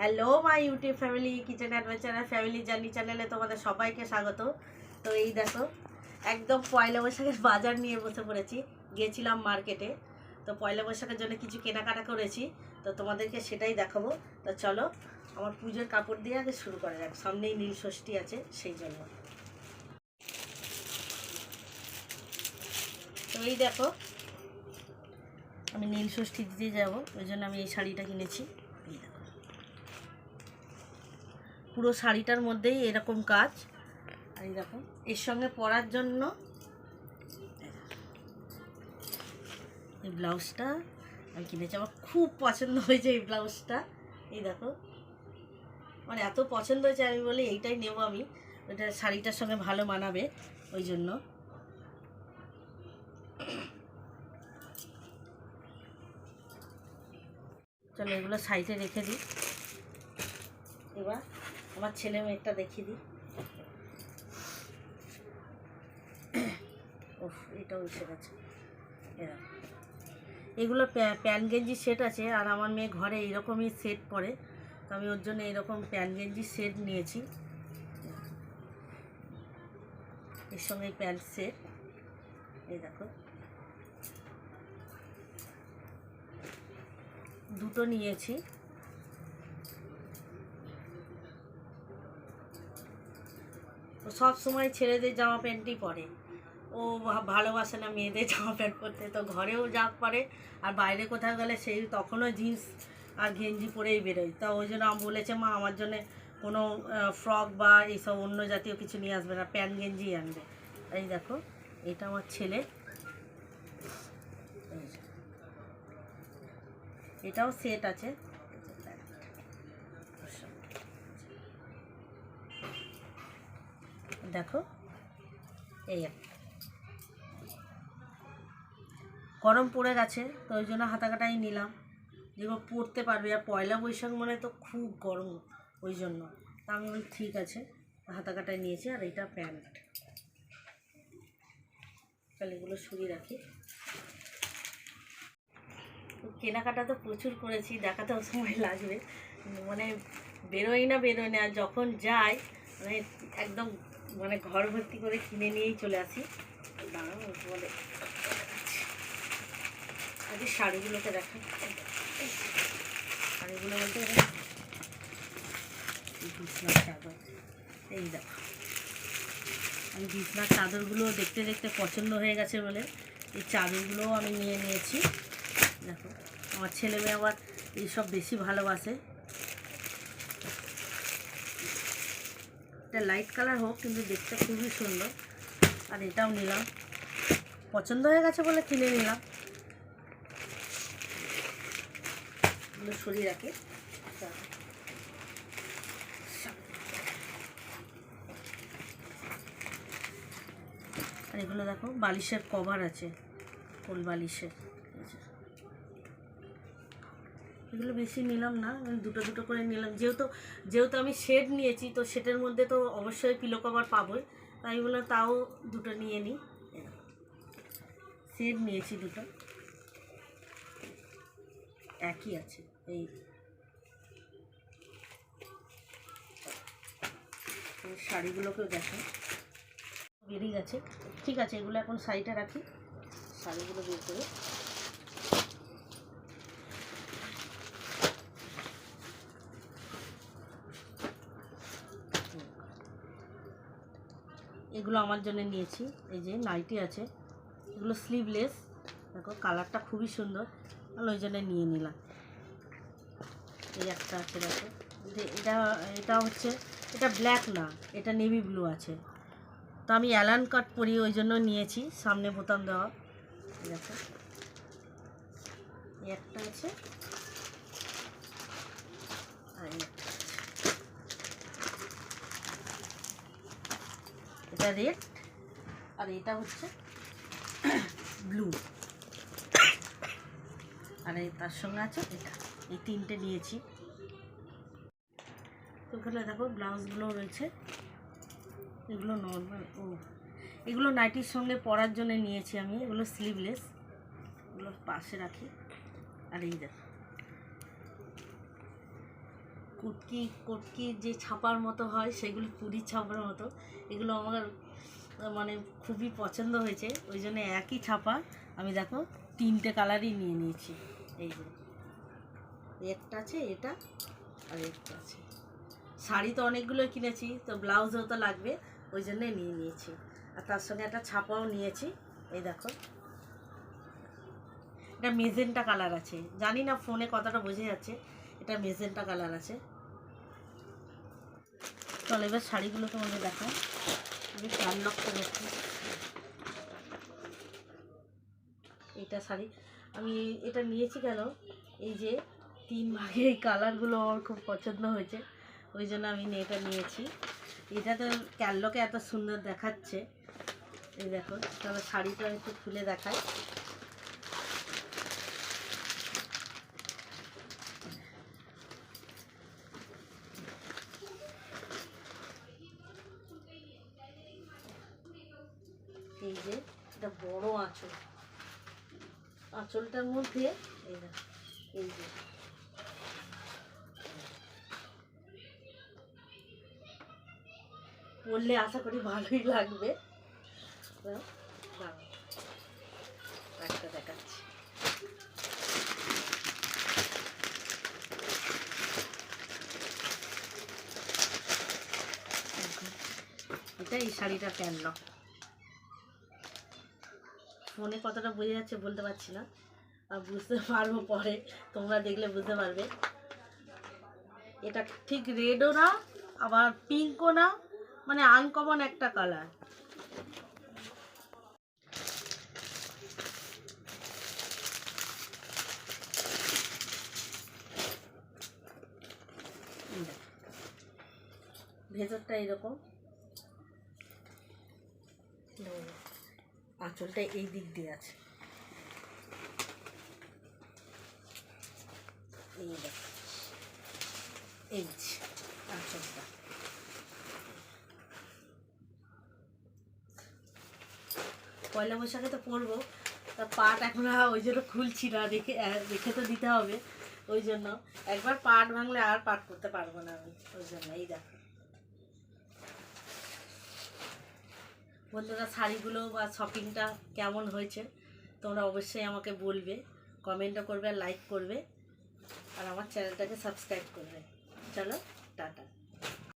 Hello my YouTube family kitchen adventure family journey চ্যানেলে তোমাদের সবাইকে স্বাগত। তো এই দেখো, একদম পয়লা বৈশাখের বাজার নিয়ে বসে পড়েছি। গিয়েছিলাম মার্কেটে তো পয়লা বৈশাখের জন্য কিছু কেনাকাটা করেছি। তো তোমাদেরকে সেটাই দেখাবো। তো চলো, আমার পুজোর কাপড় দিয়ে আগে শুরু করা যাক। সামনেই নীল ষষ্ঠী আছে, সেই জন্য। তো এই দেখো, আমি নীল ষষ্ঠী দিতে যাব, ওই জন্য আমি এই শাড়িটা কিনেছি। এই দেখো। পুরো শাড়িটার মধ্যেই এরকম কাজ। আর এই দেখো, এর সঙ্গে পরার জন্য এই ব্লাউজটা আমি কিনেছি। আমার খুব পছন্দ হয়েছে এই ব্লাউজটা। এই দেখো মানে এত পছন্দ হয়েছে, আমি বলি এইটাই নেব আমি। ওইটা শাড়িটার সঙ্গে ভালো মানাবে ওই জন্য। চলো এগুলো সাইডে রেখে দিই। এবার আমার ছেলে মেয়েটা দেখিয়ে দিই। ওফ এটাও এসে গেছে। এগুলো প্যা- প্যান্ট গেঞ্জি সেট আছে, আর আমার মেয়ে ঘরে এইরকমই সেট পরে। তো আমি ওর জন্য এরকম প্যান্ট গেঞ্জি সেট নিয়েছি। এর সঙ্গে প্যান্ট সেট। এই দেখো। দুটো নিয়েছি। সব সময় ছেলেদের জামা প্যান্টই পরে। ও ভালোবাসে না মেয়েদের জামা প্যান্ট পরতে। তো ঘরেও যা পরে, আর বাইরে কোথাও গেলে সেই তখনও জিন্স আর গেঞ্জি পরেই বেরোয়। তা ওই জন্য আমি বলেছে, মা, আমার জন্য কোনো ফ্রক বা এইসব অন্য জাতীয় কিছু নিয়ে আসবে না, প্যান্ট, গেঞ্জি আনবে। এই দেখো, এটা আমার ছেলে। এটাও সেট আছে। দেখো। এই। গরম পড়ে গেছে, তো ওই জন্য হাতাকাটাই নিলাম। যেগুলো পরতে পারবে। আর পয়লা বৈশাখ মানে তো খুব গরম ওই জন্য। তা আমি ঠিক আছে, হাতাকাটাই নিয়েছি। আর এটা প্যান্ট। তাহলে এগুলো সরিয়ে রাখি। কেনাকাটা তো প্রচুর করেছি, দেখাতেও সময় লাগবে। মানে বেরোই না বেরোই না যখন যাই মানে একদম মানে ঘর ভর্তি করে কিনে নিয়েই চলে আসি। দাঁড়াও বলে, আগে শাড়িগুলোকে দেখা। শাড়িগুলো বলতে বিছনার চাদর, এই দেখো। আমি বিছনার চাদরগুলো দেখতে দেখতে পছন্দ হয়ে গেছে বলে এই চাদরগুলোও আমি নিয়ে নিয়েছি। দেখো, আমার ছেলে মেয়ে আবার এইসব বেশি ভালোবাসে। এটা লাইট কালার হোক, কিন্তু দেখতে খুবই সুন্দর আর এটাও নিলাম পছন্দ হয়ে গেছে বলে কিনে নিলাম সরিয়ে রাখি। আর এগুলো দেখো, বালিশের কভার আছে, ফুল বালিশের। এগুলো বেশি নিলাম না, আমি দুটো দুটো করে নিলাম। যেহেতু যেহেতু আমি শেড নিয়েছি, তো সেটের মধ্যে তো অবশ্যই পিলো কভার পাবোই। তাই বললাম তাও দুটো নিয়ে নিই। শেড নিয়েছি দুটো। একই আছে, এই। এই শাড়িগুলোকেও দেখো বেরিয়ে গেছে। ঠিক আছে, এগুলো এখন সাইডে রাখি। শাড়িগুলো বের করে। এগুলো আমার জন্য নিয়েছি। এই যে নাইটি আছে, এগুলো স্লিভলেস দেখো কালারটা খুবই সুন্দর। আমি ওই জন্য নিয়ে নিলাম। এই একটা আছে, দেখো। এটা এটা হচ্ছে, এটা ব্ল্যাক না, এটা নেভি ব্লু আছে। তো আমি অ্যালান কাট পরি ওই জন্য নিয়েছি, সামনে বোতাম দেওয়া। দেখো। একটা আছে। আর একটা। এটা রেড আর এটা হচ্ছে ব্লু আর তার সঙ্গে আছে এটা। এই তিনটে নিয়েছি। তো ওখানে দেখো ব্লাউজগুলো রয়েছে। এগুলো নর্মাল ও। এগুলো নাইটির সঙ্গে পরার জন্য নিয়েছি আমি। এগুলো স্লিভলেস এগুলো পাশে রাখি। আর এই দেখো। কুটকি কুটকি যে ছাপার মতো হয়, সেগুলো পুরীর ছাপার মতো। এগুলো আমার মানে খুবই পছন্দ হয়েছে। ওই জন্য একই ছাপা আমি দেখো তিনটে কালারই নিয়ে নিয়েছি। এই যে, একটা আছে, এটা আর একটা আছে। শাড়ি তো অনেকগুলো কিনেছি, তো ব্লাউজও তো লাগবে, ওই জন্যে নিয়ে নিয়েছি। আর তার সঙ্গে একটা ছাপাও নিয়েছি, এই দেখো। এটা মেজেন্টা কালার আছে। জানি না ফোনে কতটা বোঝা যাচ্ছে। এটা মেজেন্টা কালার আছে। চলো, এবার শাড়িগুলো তোমাদের দেখাও আমি লক্ষ দেখছি এটা শাড়ি। আমি এটা নিয়েছি কেন? এই যে তিন ভাগে এই কালারগুলো আমার খুব পছন্দ হয়েছে। ওই জন্য আমি এটা নিয়েছি। এটা তো ক্যাললোকে এত সুন্দর দেখাচ্ছে। এই দেখো তাহলে শাড়িটা একটু খুলে দেখাই। এই যে, এটা বড় আঁচল। আঁচলটার মধ্যে এই এই যে। পরলে আশা করি ভালোই লাগবে। একটা দেখাচ্ছি। এটা এই শাড়িটা কেন? ফোনে কতটা বোঝা যাচ্ছে, বলতে পারছি না। আর বুঝতে পারব পরে, তোমরা দেখলে বুঝতে পারবে। এটা ঠিক রেডও না, আবার পিঙ্কও না মানে আনকমন একটা কালার ভেতরটা এরকম। আঁচলটা এই দিক দিয়ে আছে। এই আঁচলটা পয়লা বৈশাখে তো পরবো, তা পাট এখন ওই জন্য খুলছি না, রেখে রেখে তো দিতে হবে। ওই জন্য একবার পাট ভাঙলে আর পাট করতে পারব না আমি, ওই জন্য, এই দেখো। বন্ধুরা, শাড়িগুলো বা শপিংটা কেমন হয়েছে তোমরা অবশ্যই আমাকে বলবে। কমেন্টও করবে লাইক করবে, আর আমার চ্যানেলটাকে সাবস্ক্রাইব করবে। চলো, টাটা।